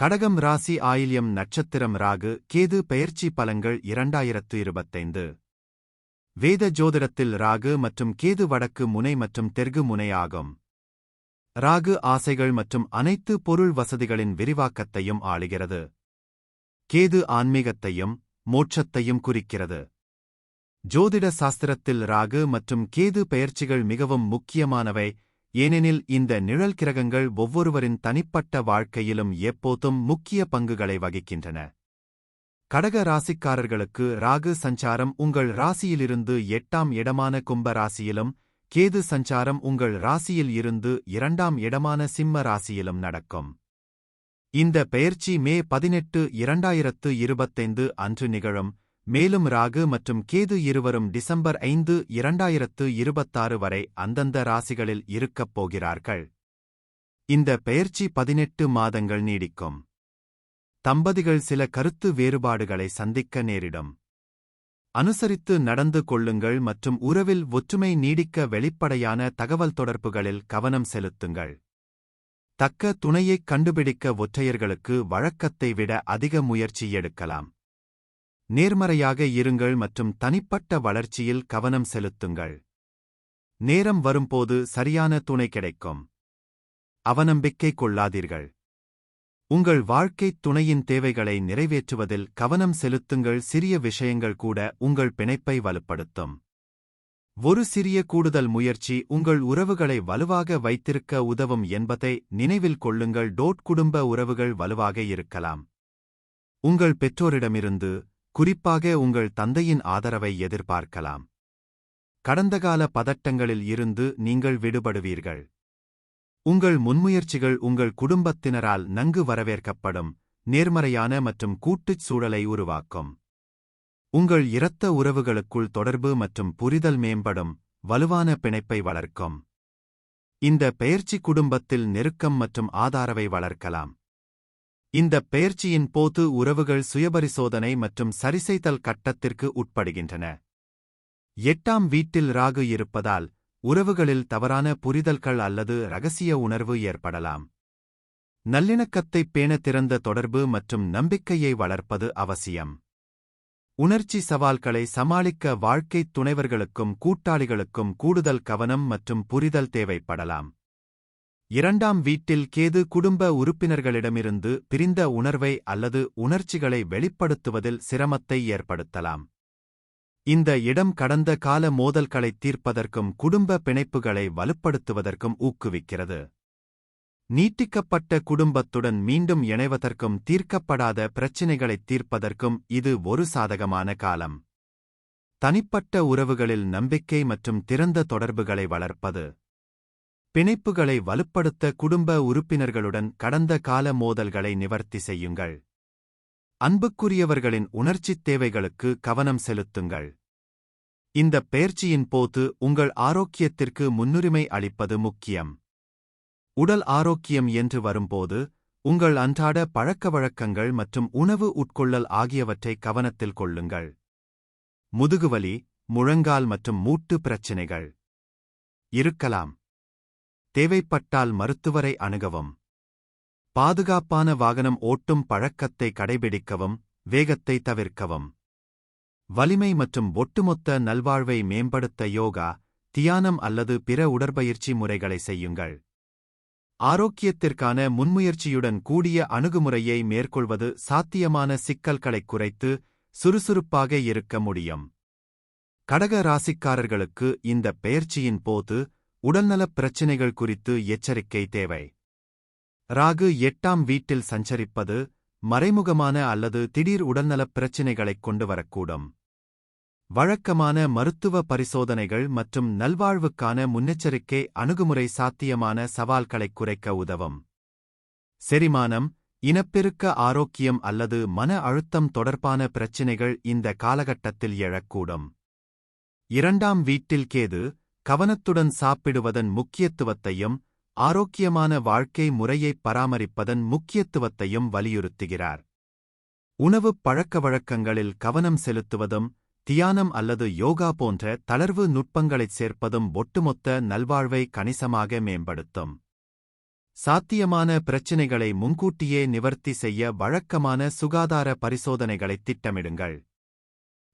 கடகம் ராசி ஆயில்யம் நட்சத்திரம் ராகு கேது பெயர்ச்சி பலங்கள் இரண்டாயிரத்து இருபத்தைந்து. வேத ஜோதிடத்தில் ராகு மற்றும் கேது வடக்கு முனை மற்றும் தெற்கு முனை ஆகும். ராகு ஆசைகள் மற்றும் அனைத்து பொருள் வசதிகளின் விரிவாக்கத்தையும் ஆளுகிறது. கேது ஆன்மீகத்தையும் மோட்சத்தையும் குறிக்கிறது. ஜோதிட சாஸ்திரத்தில் ராகு மற்றும் கேது பெயர்ச்சிகள் மிகவும் முக்கியமானவை. ஏனெனில் இந்த நிழல் கிரகங்கள் ஒவ்வொருவரின் தனிப்பட்ட வாழ்க்கையிலும் எப்போதும் முக்கிய பங்குகளை வகிக்கின்றன. கடக ராசிக்காரர்களுக்கு ராகு சஞ்சாரம் உங்கள் ராசியிலிருந்து எட்டாம் இடமான கும்ப ராசியிலும் கேது சஞ்சாரம் உங்கள் ராசியில் இருந்து இரண்டாம் இடமான சிம்ம ராசியிலும் நடக்கும். இந்த பெயர்ச்சி மே பதினெட்டு இரண்டாயிரத்து இருபத்தைந்து அன்று நிகழும். மேலும் ராகு மற்றும் கேது இருவரும் டிசம்பர் ஐந்து இரண்டாயிரத்து இருபத்தாறு வரை அந்தந்த ராசிகளில் இருக்கப் போகிறார்கள். இந்த பெயர்ச்சி பதினெட்டு மாதங்கள் நீடிக்கும். தம்பதிகள் சில கருத்து வேறுபாடுகளை சந்திக்க நேரிடும். அனுசரித்து நடந்து கொள்ளுங்கள் மற்றும் உறவில் ஒற்றுமை நீடிக்க வெளிப்படையான தகவல் தொடர்புகளில் கவனம் செலுத்துங்கள். தக்க துணையைக் கண்டுபிடிக்க ஒற்றையர்களுக்கு வழக்கத்தை விட அதிக முயற்சி எடுக்கலாம். நேர்மறையாக இருங்கள் மற்றும் தனிப்பட்ட வளர்ச்சியில் கவனம் செலுத்துங்கள். நேரம் வரும்போது சரியான துணை கிடைக்கும். அவநம்பிக்கை கொள்ளாதீர்கள். உங்கள் வாழ்க்கைத் துணையின் தேவைகளை நிறைவேற்றுவதில் கவனம் செலுத்துங்கள். சிறிய விஷயங்கள் கூட உங்கள் பிணைப்பை வலுப்படுத்தும். ஒரு சிறிய கூடுதல் முயற்சி உங்கள் உறவுகளை வலுவாக வைத்திருக்க உதவும் என்பதை நினைவில் கொள்ளுங்கள். டோட் குடும்ப உறவுகள் வலுவாக இருக்கலாம். உங்கள் பெற்றோரிடமிருந்து குறிப்பாக உங்கள் தந்தையின் ஆதரவை எதிர்பார்க்கலாம். கடந்தகால பதட்டங்களில் இருந்து நீங்கள் விடுபடுவீர்கள். உங்கள் முன்முயற்சிகள் உங்கள் குடும்பத்தினரால் நன்கு வரவேற்கப்படும் நேர்மறையான மற்றும் கூட்டுச் சூழலை உருவாக்கும். உங்கள் இரத்த உறவுகளுக்குள் தொடர்பு மற்றும் புரிதல் மேம்படும் வலுவான பிணைப்பை வளர்க்கும். இந்த பெயர்ச்சி குடும்பத்தில் நெருக்கம் மற்றும் ஆதாரவை வளர்க்கலாம். இந்த பெயர்ச்சியின் போது உறவுகள் சுயபரிசோதனை மற்றும் சரிசெய்தல் கட்டத்திற்கு உட்படுகின்றன. எட்டாம் வீட்டில் ராகு இருப்பதால் உறவுகளில் தவறான புரிதல்கள் அல்லது ரகசிய உணர்வு ஏற்படலாம். நல்லிணக்கத்தைப் பேண திறந்த தொடர்பு மற்றும் நம்பிக்கையை வளர்ப்பது அவசியம். உணர்ச்சி சவால்களை சமாளிக்க வாழ்க்கைத் துணைவர்களுக்கும் கூட்டாளிகளுக்கும் கூடுதல் கவனம் மற்றும் புரிதல் தேவைப்படலாம். இரண்டாம் வீட்டில் கேது குடும்ப உறுப்பினர்களிடமிருந்து பிரிந்த உணர்வை அல்லது உணர்ச்சிகளை வெளிப்படுத்துவதில் சிரமத்தை ஏற்படுத்தலாம். இந்த இடம் கடந்த கால மோதல்களைத் தீர்ப்பதற்கும் குடும்ப பிணைப்புகளை வலுப்படுத்துவதற்கும் ஊக்குவிக்கிறது. நீட்டிக்கப்பட்ட குடும்பத்துடன் மீண்டும் இணைவதற்கும் தீர்க்கப்படாத பிரச்சினைகளைத் தீர்ப்பதற்கும் இது ஒரு சாதகமான காலம். தனிப்பட்ட உறவுகளில் நம்பிக்கை மற்றும் திறந்த தொடர்புகளை வளர்ப்பது. பிணைப்புகளை வலுப்படுத்த குடும்ப உறுப்பினர்களுடன் கடந்த கால மோதல்களை நிவர்த்தி செய்யுங்கள். அன்புக்குரியவர்களின் உணர்ச்சித் தேவைகளுக்கு கவனம் செலுத்துங்கள். இந்த பெயர்ச்சியின் போது உங்கள் ஆரோக்கியத்திற்கு முன்னுரிமை அளிப்பது முக்கியம். உடல் ஆரோக்கியம் என்று வரும்போது உங்கள் அன்றாட பழக்கவழக்கங்கள் மற்றும் உணவு உட்கொள்ளல் ஆகியவற்றை கவனத்தில் கொள்ளுங்கள். முதுகுவலி முழங்கால் மற்றும் மூட்டு பிரச்சினைகள். இருக்கலாம். தேவைப்பட்டால் மருத்துவரை அணுகவும். பாதுகாப்பான வாகனம் ஓட்டும் பழக்கத்தை கடைபிடிக்கவும் வேகத்தை தவிர்க்கவும். வலிமை மற்றும் ஒட்டுமொத்த நல்வாழ்வை மேம்படுத்த யோகா தியானம் அல்லது பிற உடற்பயிற்சி முறைகளை செய்யுங்கள். ஆரோக்கியத்திற்கான முன்முயற்சியுடன் கூடிய அணுகுமுறையை மேற்கொள்வது சாத்தியமான சிக்கல்களைக் குறைத்து சுறுசுறுப்பாக இருக்க முடியும். கடக ராசிக்காரர்களுக்கு இந்த பெயர்ச்சியின் போது உடல்நலப் பிரச்சினைகள் குறித்து எச்சரிக்கை தேவை. ராகு எட்டாம் வீட்டில் சஞ்சரிப்பது மறைமுகமான அல்லது திடீர் உடல்நலப் பிரச்சினைகளைக் கொண்டு வரக்கூடும் வழக்கமான மருத்துவ பரிசோதனைகள் மற்றும் நல்வாழ்வுக்கான முன்னெச்சரிக்கை அணுகுமுறை சாத்தியமான சவால்களைக் குறைக்க உதவும். செரிமானம் இனப்பெருக்க ஆரோக்கியம் அல்லது மன அழுத்தம் தொடர்பான பிரச்சினைகள் இந்த காலகட்டத்தில் எழக்கூடும். இரண்டாம் வீட்டில் கேது கவனத்துடன் சாப்பிடுவதன் முக்கியத்துவத்தையும் ஆரோக்கியமான வாழ்க்கை முறையைப் பராமரிப்பதன் முக்கியத்துவத்தையும் வலியுறுத்துகிறார். உணவுப் பழக்கவழக்கங்களில் கவனம் செலுத்துவதும் தியானம் அல்லது யோகா போன்ற தளர்வு நுட்பங்களைச் சேர்ப்பதும் ஒட்டுமொத்த நல்வாழ்வை கணிசமாக மேம்படுத்தும். சாத்தியமான பிரச்சினைகளை முன்கூட்டியே நிவர்த்தி செய்ய வழக்கமான சுகாதார பரிசோதனைகளைத் திட்டமிடுங்கள்.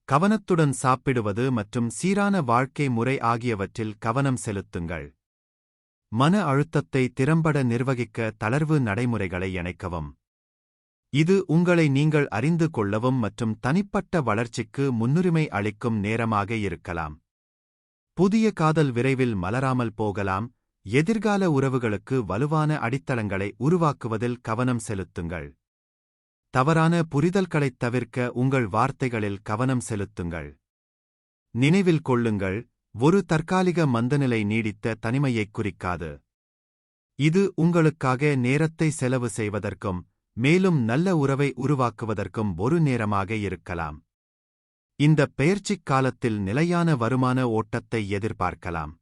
கவனத்துடன் சாப்பிடுவது மற்றும் சீரான வாழ்க்கை முறை ஆகியவற்றில் கவனம் செலுத்துங்கள். மன அழுத்தத்தை திறம்பட நிர்வகிக்க தளர்வு நடைமுறைகளை இணைக்கவும். இது உங்களை நீங்கள் அறிந்து கொள்ளவும் மற்றும் தனிப்பட்ட வளர்ச்சிக்கு முன்னுரிமை அளிக்கும் நேரமாக இருக்கலாம். புதிய காதல் விரைவில் மலராமல் போகலாம். எதிர்கால உறவுகளுக்கு வலுவான அடித்தளங்களை உருவாக்குவதில் கவனம் செலுத்துங்கள். தவறான புரிதல்களைத் தவிர்க்க உங்கள் வார்த்தைகளில் கவனம் செலுத்துங்கள். நினைவில் கொள்ளுங்கள் ஒரு தற்காலிக மந்தநிலை நீடித்த தனிமையைக் குறிக்காது. இது உங்களுக்காக நேரத்தை செலவு செய்வதற்கும் மேலும் நல்ல உறவை உருவாக்குவதற்கும் ஒரு நேரமாக இருக்கலாம். இந்த பெயர்ச்சிக் காலத்தில் நிலையான வருமான ஓட்டத்தை எதிர்பார்க்கலாம்.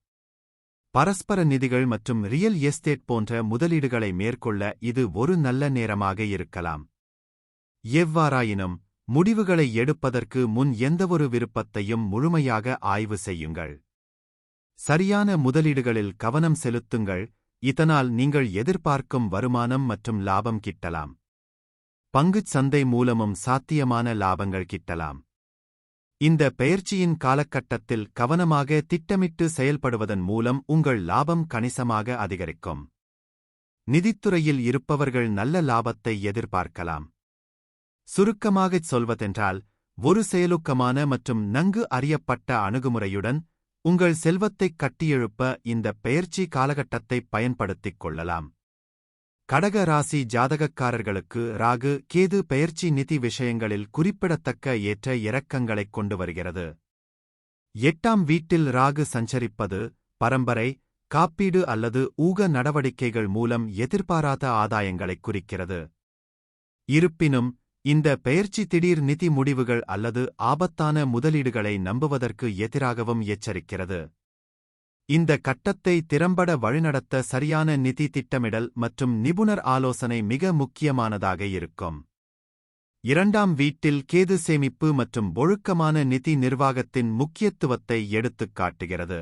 பரஸ்பர நிதிகள் மற்றும் ரியல் எஸ்டேட் போன்ற முதலீடுகளை மேற்கொள்ள இது ஒரு நல்ல நேரமாக இருக்கலாம். எவ்வாறாயினும் முடிவுகளை எடுப்பதற்கு முன் எந்தவொரு விருப்பத்தையும் முழுமையாக ஆய்வு செய்யுங்கள். சரியான முதலீடுகளில் கவனம் செலுத்துங்கள். இதனால் நீங்கள் எதிர்பார்க்கும் வருமானம் மற்றும் லாபம் கிட்டலாம். பங்குச் சந்தை மூலமும் சாத்தியமான லாபங்கள் கிட்டலாம். இந்த பெயர்ச்சியின் காலகட்டத்தில் கவனமாக திட்டமிட்டு செயல்படுவதன் மூலம் உங்கள் லாபம் கணிசமாக அதிகரிக்கும். நிதித்துறையில் இருப்பவர்கள் நல்ல லாபத்தை எதிர்பார்க்கலாம். சுருக்கமாகச் சொல்வதென்றால் ஒரு செயலுக்கமான மற்றும் நன்கு அறியப்பட்ட அணுகுமுறையுடன் உங்கள் செல்வத்தைக் கட்டியெழுப்ப இந்த பெயர்ச்சி காலகட்டத்தை பயன்படுத்திக் கொள்ளலாம். கடக ராசி ஜாதகக்காரர்களுக்கு ராகு கேது பெயர்ச்சி நிதி விஷயங்களில் குறிப்பிடத்தக்க ஏற்ற இறக்கங்களைக் கொண்டு வருகிறது. எட்டாம் வீட்டில் ராகு சஞ்சரிப்பது பரம்பரை காப்பீடு அல்லது ஊக நடவடிக்கைகள் மூலம் எதிர்பாராத ஆதாயங்களைக் குறிக்கிறது. இருப்பினும் இந்த பெயர்ச்சி திடீர் நிதி முடிவுகள் அல்லது ஆபத்தான முதலீடுகளை நம்புவதற்கு எதிராகவும் எச்சரிக்கிறது. இந்த கட்டத்தை திறம்பட வழிநடத்த சரியான நிதி திட்டமிடல் மற்றும் நிபுணர் ஆலோசனை மிக முக்கியமானதாக இருக்கும். இரண்டாம் வீட்டில் கேது சேமிப்பு மற்றும் ஒழுக்கமான நிதி நிர்வாகத்தின் முக்கியத்துவத்தை எடுத்துக் காட்டுகிறது.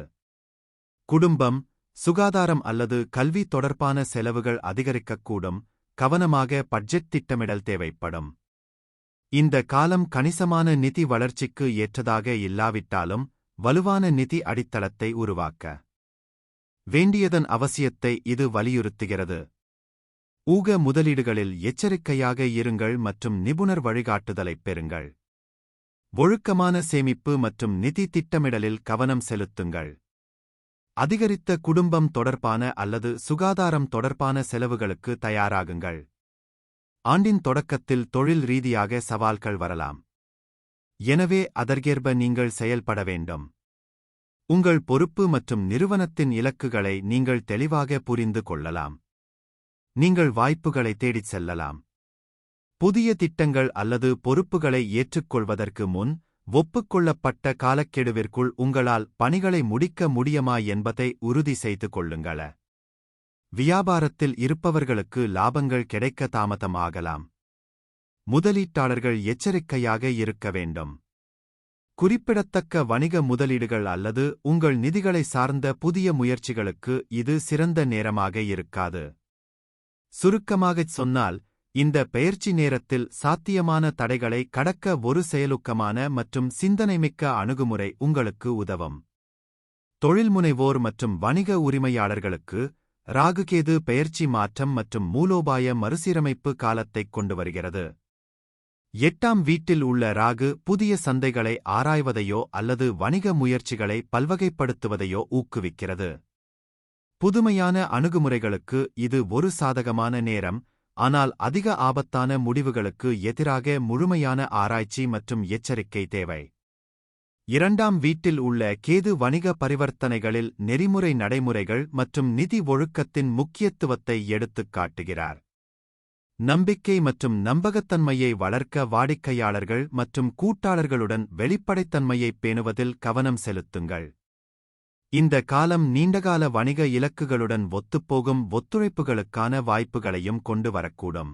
குடும்பம் சுகாதாரம் அல்லது கல்வி தொடர்பான செலவுகள் அதிகரிக்கக்கூடும் கவனமாக பட்ஜெட் திட்டமிடல் தேவைப்படும். இந்த காலம் கணிசமான நிதி வளர்ச்சிக்கு ஏற்றதாக இல்லாவிட்டாலும் வலுவான நிதி அடித்தளத்தை உருவாக்க வேண்டியதன் அவசியத்தை இது வலியுறுத்துகிறது. ஊக முதலீடுகளில் எச்சரிக்கையாக இருங்கள் மற்றும் நிபுணர் வழிகாட்டுதலைப் பெறுங்கள். ஒழுக்கமான சேமிப்பு மற்றும் நிதி திட்டமிடலில் கவனம் செலுத்துங்கள். அதிகரித்த குடும்பம் தொடர்பான அல்லது சுகாதாரம் தொடர்பான செலவுகளுக்கு தயாராகுங்கள். ஆண்டின் தொடக்கத்தில் தொழில் ரீதியாக சவால்கள் வரலாம். எனவே அதற்கேற்ப நீங்கள் செயல்பட வேண்டும். உங்கள் பொறுப்பு மற்றும் நிறுவனத்தின் இலக்குகளை நீங்கள் தெளிவாக புரிந்து கொள்ளலாம். நீங்கள் வாய்ப்புகளை தேடிச் செல்லலாம். புதிய திட்டங்கள் அல்லது பொறுப்புகளை ஏற்றுக்கொள்வதற்கு முன் ஒப்புக்கொள்ளப்பட்ட காலக்கெடுவிற்குள் உங்களால் பணிகளை முடிக்க முடியுமா என்பதை உறுதி செய்து கொள்ளுங்கள. வியாபாரத்தில் இருப்பவர்களுக்கு லாபங்கள் கிடைக்க தாமதமாகலாம். முதலீட்டாளர்கள் எச்சரிக்கையாக இருக்க வேண்டும். குறிப்பிடத்தக்க வணிக முதலீடுகள் அல்லது உங்கள் நிதிகளை சார்ந்த புதிய முயற்சிகளுக்கு இது சிறந்த நேரமாக இருக்காது. சுருக்கமாகச் சொன்னால் இந்த பெயர்ச்சி நேரத்தில் சாத்தியமான தடைகளை கடக்க ஒரு செயலுக்கமான மற்றும் சிந்தனைமிக்க அணுகுமுறை உங்களுக்கு உதவும். தொழில்முனைவோர் மற்றும் வணிக உரிமையாளர்களுக்கு ராகுகேது பெயர்ச்சி மாற்றம் மற்றும் மூலோபாய மறுசீரமைப்பு காலத்தைக் கொண்டு வருகிறது. எட்டாம் வீட்டில் உள்ள ராகு புதிய சந்தைகளை ஆராய்வதையோ அல்லது வணிக முயற்சிகளை பல்வகைப்படுத்துவதையோ ஊக்குவிக்கிறது. புதுமையான அணுகுமுறைகளுக்கு இது ஒரு சாதகமான நேரம் ஆனால் அதிக ஆபத்தான முடிவுகளுக்கு எதிராக முழுமையான ஆராய்ச்சி மற்றும் எச்சரிக்கை தேவை. இரண்டாம் வீட்டில் உள்ள கேது வணிக பரிவர்த்தனைகளில் நெறிமுறை நடைமுறைகள் மற்றும் நிதி ஒழுக்கத்தின் முக்கியத்துவத்தை எடுத்துக் காட்டுகிறார். நம்பிக்கை மற்றும் நம்பகத்தன்மையை வளர்க்க வாடிக்கையாளர்கள் மற்றும் கூட்டாளர்களுடன் வெளிப்படைத்தன்மையைப் பேணுவதில் கவனம் செலுத்துங்கள். இந்த காலம் நீண்டகால வணிக இலக்குகளுடன் ஒத்துப்போகும் ஒத்துழைப்புகளுக்கான வாய்ப்புகளையும் கொண்டு வரக்கூடும்.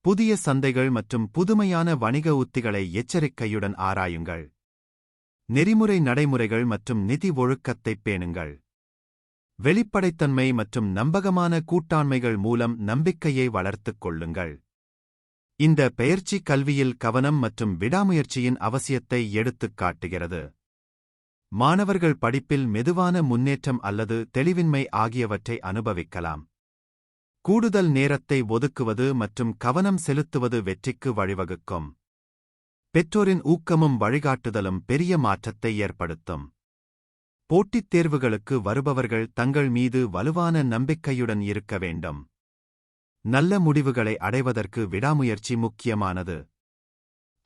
புதிய சந்தைகள் மற்றும் புதுமையான வணிக உத்திகளை எச்சரிக்கையுடன் ஆராயுங்கள். நெறிமுறை நடைமுறைகள் மற்றும் நிதி ஒழுக்கத்தைப் பேணுங்கள். வெளிப்படைத்தன்மை மற்றும் நம்பகமான கூட்டாண்மைகள் மூலம் நம்பிக்கையை வளர்த்துக் கொள்ளுங்கள். இந்த பெயர்ச்சி கல்வியில் கவனம் மற்றும் விடாமுயற்சியின் அவசியத்தை எடுத்துக் காட்டுகிறது. மாணவர்கள் படிப்பில் மெதுவான முன்னேற்றம் அல்லது தெளிவின்மை ஆகியவற்றை அனுபவிக்கலாம். கூடுதல் நேரத்தை ஒதுக்குவது மற்றும் கவனம் செலுத்துவது வெற்றிக்கு வழிவகுக்கும். பெற்றோரின் ஊக்கமும் வழிகாட்டுதலும் பெரிய மாற்றத்தை ஏற்படுத்தும். போட்டித் தேர்வுகளுக்கு வருபவர்கள் தங்கள் மீது வலுவான நம்பிக்கையுடன் இருக்க வேண்டும். நல்ல முடிவுகளை அடைவதற்கு விடாமுயற்சி முக்கியமானது.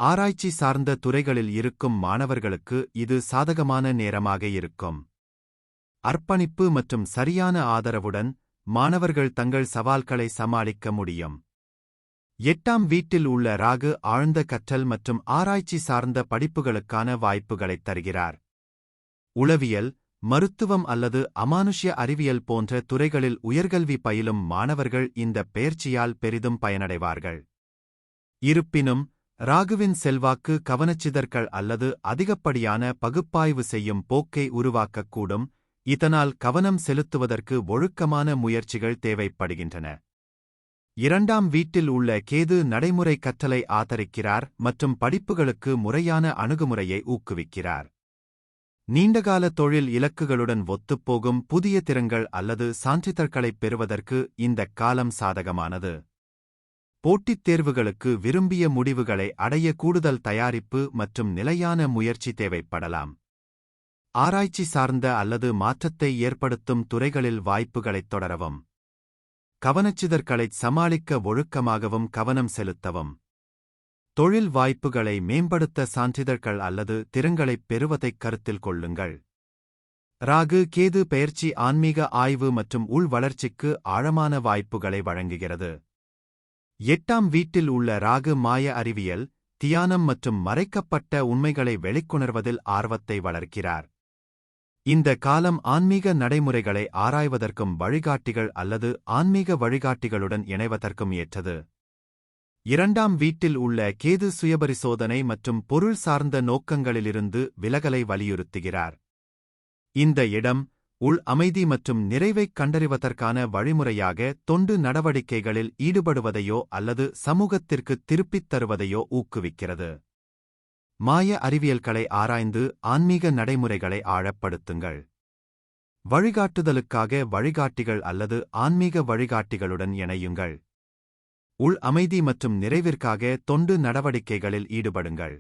ஆராய்ச்சி சார்ந்த துறைகளில் இருக்கும் மாணவர்களுக்கு இது சாதகமான நேரமாக இருக்கும். அர்ப்பணிப்பு மற்றும் சரியான ஆதரவுடன் மாணவர்கள் தங்கள் சவால்களை சமாளிக்க முடியும். எட்டாம் வீட்டில் உள்ள ராகு ஆழ்ந்த கற்றல் மற்றும் ஆராய்ச்சி சார்ந்த படிப்புகளுக்கான வாய்ப்புகளைத் தருகிறார். உளவியல் மருத்துவம் அல்லது அமானுஷ்ய அறிவியல் போன்ற துறைகளில் உயர்கல்வி பயிலும் மாணவர்கள் இந்த பெயர்ச்சியால் பெரிதும் பயனடைவார்கள். இருப்பினும் ராகுவின் செல்வாக்கு கவனச்சிதற்கள் அல்லது அதிகப்படியான பகுப்பாய்வு செய்யும் போக்கை உருவாக்கக்கூடும் இதனால் கவனம் செலுத்துவதற்கு ஒழுக்கமான முயற்சிகள் தேவைப்படுகின்றன. இரண்டாம் வீட்டில் உள்ள கேது நடைமுறை கற்றலை ஆதரிக்கிறார் மற்றும் படிப்புகளுக்கு முறையான அணுகுமுறையை ஊக்குவிக்கிறார். நீண்டகால தொழில் இலக்குகளுடன் ஒத்துப்போகும் புதிய திறங்கள் அல்லது சான்றிதழ்களைப் பெறுவதற்கு இந்தக் காலம் சாதகமானது. போட்டித் தேர்வுகளுக்கு விரும்பிய முடிவுகளை அடைய கூடுதல் தயாரிப்பு மற்றும் நிலையான முயற்சி தேவைப்படலாம். ஆராய்ச்சி சார்ந்த அல்லது மாற்றத்தை ஏற்படுத்தும் துறைகளில் வாய்ப்புகளைத் தொடரவும். கவனச்சிதற்களைச் சமாளிக்க ஒழுக்கமாகவும் கவனம் செலுத்தவும். தொழில் வாய்ப்புகளை மேம்படுத்த சான்றிதழ்கள் அல்லது திறங்களைப் பெறுவதைக் கருத்தில் கொள்ளுங்கள். ராகு கேது பெயர்ச்சி ஆன்மீக ஆய்வு மற்றும் உள் வளர்ச்சிக்கு ஆழமான வாய்ப்புகளை வழங்குகிறது. எட்டாம் வீட்டில் உள்ள ராகு மாய அறிவியல் தியானம் மற்றும் மறைக்கப்பட்ட உண்மைகளை வெளிக்கொணர்வதில் ஆர்வத்தை வளர்க்கிறார். இந்த காலம் ஆன்மீக நடைமுறைகளை ஆராய்வதற்கும் வழிகாட்டிகள் அல்லது ஆன்மீக வழிகாட்டிகளுடன் இணைவதற்கும் ஏற்றது. இரண்டாம் வீட்டில் உள்ள கேது சுயபரிசோதனை மற்றும் பொருள் சார்ந்த நோக்கங்களிலிருந்து விலகலை வலியுறுத்துகிறார். இந்த இடம் உள் அமைதி மற்றும் நிறைவைக் கண்டறிவதற்கான வழிமுறையாக தொண்டு நடவடிக்கைகளில் ஈடுபடுவதையோ அல்லது சமூகத்திற்கு திருப்பித் தருவதையோ ஊக்குவிக்கிறது. மாய அறிவியல்களை ஆராய்ந்து ஆன்மீக நடைமுறைகளை ஆழப்படுத்துங்கள். வழிகாட்டுதலுக்காக வழிகாட்டிகள் அல்லது ஆன்மீக வழிகாட்டிகளுடன் இணையுங்கள். உள் அமைதி மற்றும் நிறைவிற்காக தொண்டு நடவடிக்கைகளில் ஈடுபடுங்கள்.